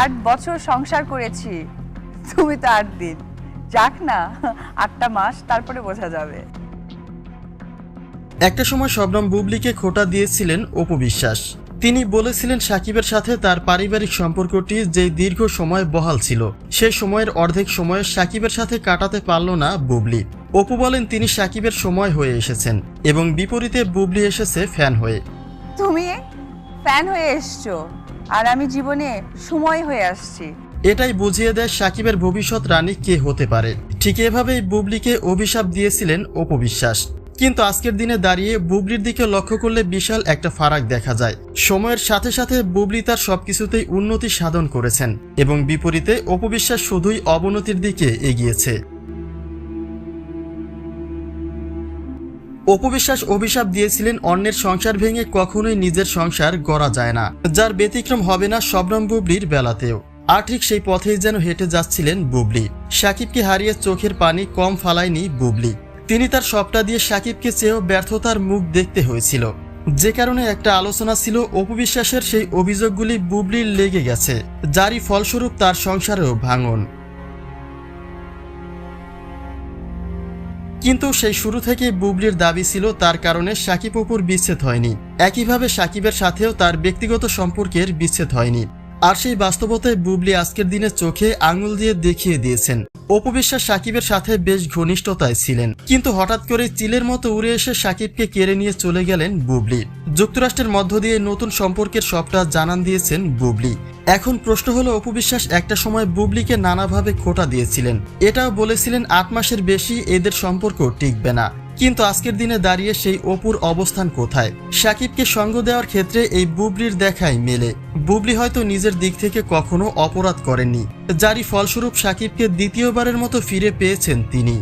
আট বছর সংসার করেছি। তুমি তো আট দিন। যাক না আটটা মাস তারপরে বোঝা যাবে। একটা সময় শবনম বুবলিকে খোটা দিয়েছিলেন অপু বিশ্বাস। তিনি বলেছিলেন সাকিবের সাথে তার পারিবারিক সম্পর্কটি যে দীর্ঘ সময় বহাল ছিল সে সময়ের অর্ধেক সময় সাকিবের সাথে কাটাতে পারল না বুবলি। অপু বলেন তিনি সাকিবের সময় হয়ে এসেছেন এবং বিপরীতে বুবলি এসেছে ফ্যান হয়ে। তুমি ফ্যান হয়ে এসছো। আর আমি জীবনে সময় হয়ে আসছি। এটাই বুঝিয়ে দেয় সাকিবের ভবিষ্যৎ রানী কে হতে পারে। ঠিক এভাবেই বুবলিকে অভিশাপ দিয়েছিলেন অপবিশ্বাস কিন্তু আজকের দিনে দাঁড়িয়ে বুবলির দিকে লক্ষ্য করলে বিশাল একটা ফারাক দেখা যায়। সময়ের সাথে সাথে বুবলি তার সবকিছুতেই উন্নতি সাধন করেছেন এবং বিপরীতে অপবিশ্বাস শুধুই অবনতির দিকে এগিয়েছে। অপবিশ্বাস অভিশাপ দিয়েছিলেন অন্যের সংসার ভেঙে কখনোই নিজের সংসার গড়া যায় না, যার ব্যতিক্রম হবে না শবনম বুবলির বেলাতেও। আর ঠিক সেই পথেই যেন হেঁটে যাচ্ছিলেন বুবলি। সাকিবকে হারিয়ে চোখের পানি কম ফালায়নি বুবলি। তিনি তার সবটা দিয়ে সাকিবকে চেয়েও ব্যর্থতার মুখ দেখতে হয়েছিল। যে কারণে একটা আলোচনা ছিল অপবিশ্বাসের সেই অভিযোগগুলি বুবলির লেগে গেছে, যারই ফলস্বরূপ তার সংসারেও ভাঙন। কিন্তু সেই শুরু থেকে বুবলির দাবি ছিল তার কারণে সাকিব অপুর বিচ্ছেদ হয়নি। একইভাবে সাকিবের সাথেও তার ব্যক্তিগত সম্পর্কের বিচ্ছেদ হয়নি। আর সেই বাস্তবতায় বুবলি আজকের দিনে চোখে আঙুল দিয়ে দেখিয়ে দিয়েছেন। অপবিশ্বাস সাকিবের সাথে বেশ ঘনিষ্ঠতায় ছিলেন। কিন্তু হঠাৎ করে চিলের মতো উড়ে এসে সাকিবকে কেড়ে নিয়ে চলে গেলেন বুবলি। যুক্তরাষ্ট্রের মধ্য দিয়ে নতুন সম্পর্কের সবটা জানান দিয়েছেন বুবলি। এখন প্রশ্ন হলো, অপবিশ্বাস একটা সময় বুবলিকে নানাভাবে খোটা দিয়েছিলেন। এটাও বলেছিলেন, আট মাসের বেশি এদের সম্পর্ক টিকবে না। কিন্তু আজকের দিনে দাঁড়িয়ে সেই অপুর অবস্থান কোথায়? সাকিবকে সঙ্গ দেওয়ার ক্ষেত্রে এই বুবলির দেখাই মেলে। বুবলি হয়তো নিজের দিক থেকে কখনো অপরাধ করেননি যারই ফলস্বরূপ সাকিবকে দ্বিতীয়বারের মতো ফিরে পেয়েছেন তিনি।